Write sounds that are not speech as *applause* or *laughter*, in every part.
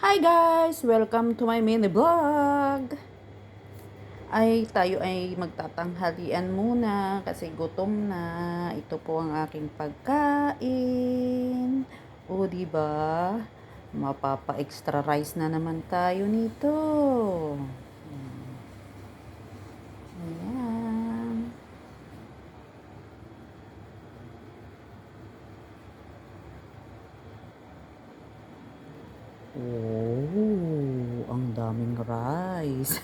Hi guys! Welcome to my mini vlog! Ay, tayo ay magtatanghalian muna kasi gutom na. Ito po ang aking pagkain. O, ba? Mapapa-extra rice na naman tayo nito. Ayan. Oh, daming rice.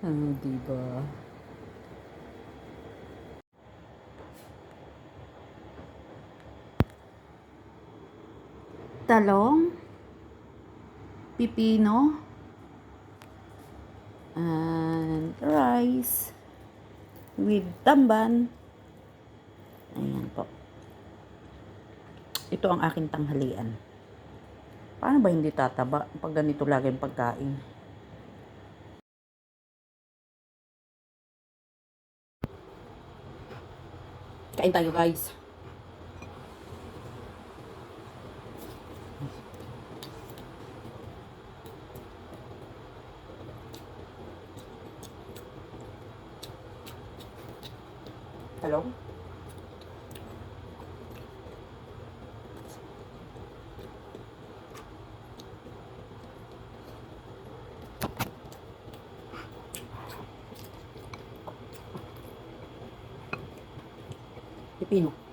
ah, *laughs* diba? Talong, pipino, and rice with tamban. Ayan po. Ito ang aking tanghalian. Paano ba hindi tataba pag ganito lagi ang pagkain? Kain tayo guys. Hello? Pipino.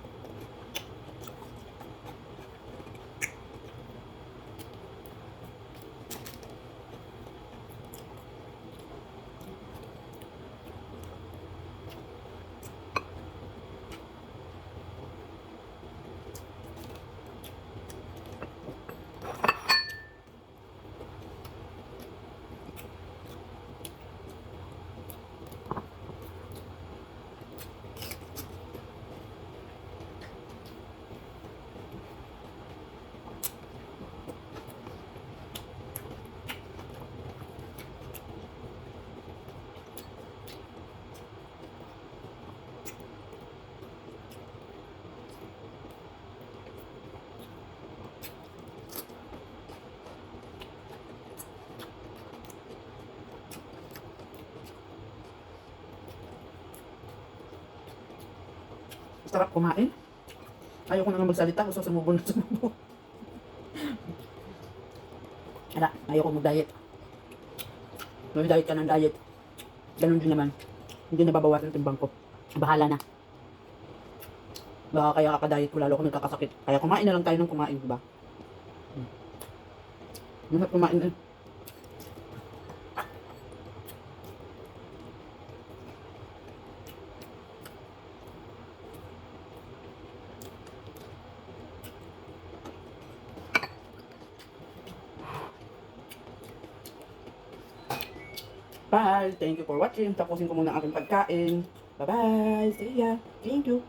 Sarap kumain. Ayoko na nga magsalita. Gusto sumubo na sumubo. Ala, ayoko mag-diet. Mag-diet ka ng diet. Ganun din naman. Hindi nababawasan ang timbang ko. Bahala na. Baka kaya kakadiet ko lalo ako nagkakasakit. Kaya kumain na lang tayo ng kumain, diba? Hmm. Masarap kumain eh. Bye! Thank you for watching. Tapusin ko muna ang aking pagkain. Bye-bye! See ya! Thank you!